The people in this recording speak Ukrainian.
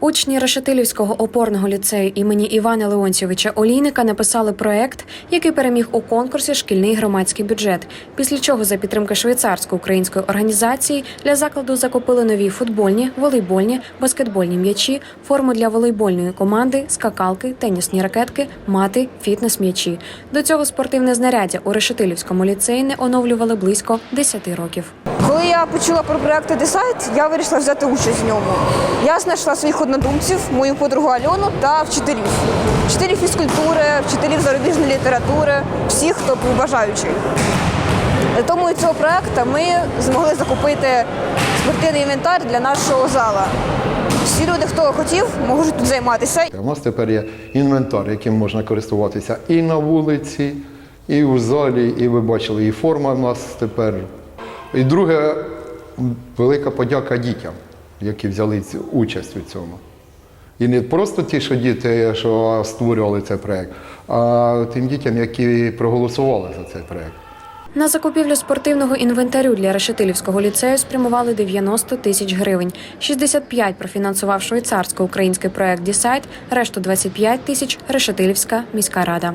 Учні Решетилівського опорного ліцею імені Івана Леонтьєвича Олійника написали проект, який переміг у конкурсі Шкільний громадський бюджет. Після чого за підтримки швейцарсько-української організації для закладу закупили нові футбольні, волейбольні, баскетбольні м'ячі, форму для волейбольної команди, скакалки, тенісні ракетки, мати, фітнес-м'ячі. До цього спортивне знаряддя у Решетилівському ліцеї не оновлювали близько 10 років. Коли я почула про проект Десайт, я вирішила взяти участь в ньому. Я знайшла своїх однодумців, мою подругу Альону та вчителів. Вчителів фізкультури, вчителів зарубіжної літератури, всіх, хто був бажаючий. Тому цього проекту ми змогли закупити спортивний інвентар для нашого зала. Всі люди, хто хотів, можуть тут займатися. У нас тепер є інвентар, яким можна користуватися і на вулиці, і в залі, і ви бачили, і форма в нас тепер. І друге, велика подяка дітям, які взяли участь у цьому. І не просто ті, що діти, що створювали цей проєкт, а тим дітям, які проголосували за цей проєкт. На закупівлю спортивного інвентарю для Решетилівського ліцею спрямували 90 тисяч гривень. 65 профінансував швейцарсько-український проект «Дісайт», решту 25 тисяч – Решетилівська міська рада.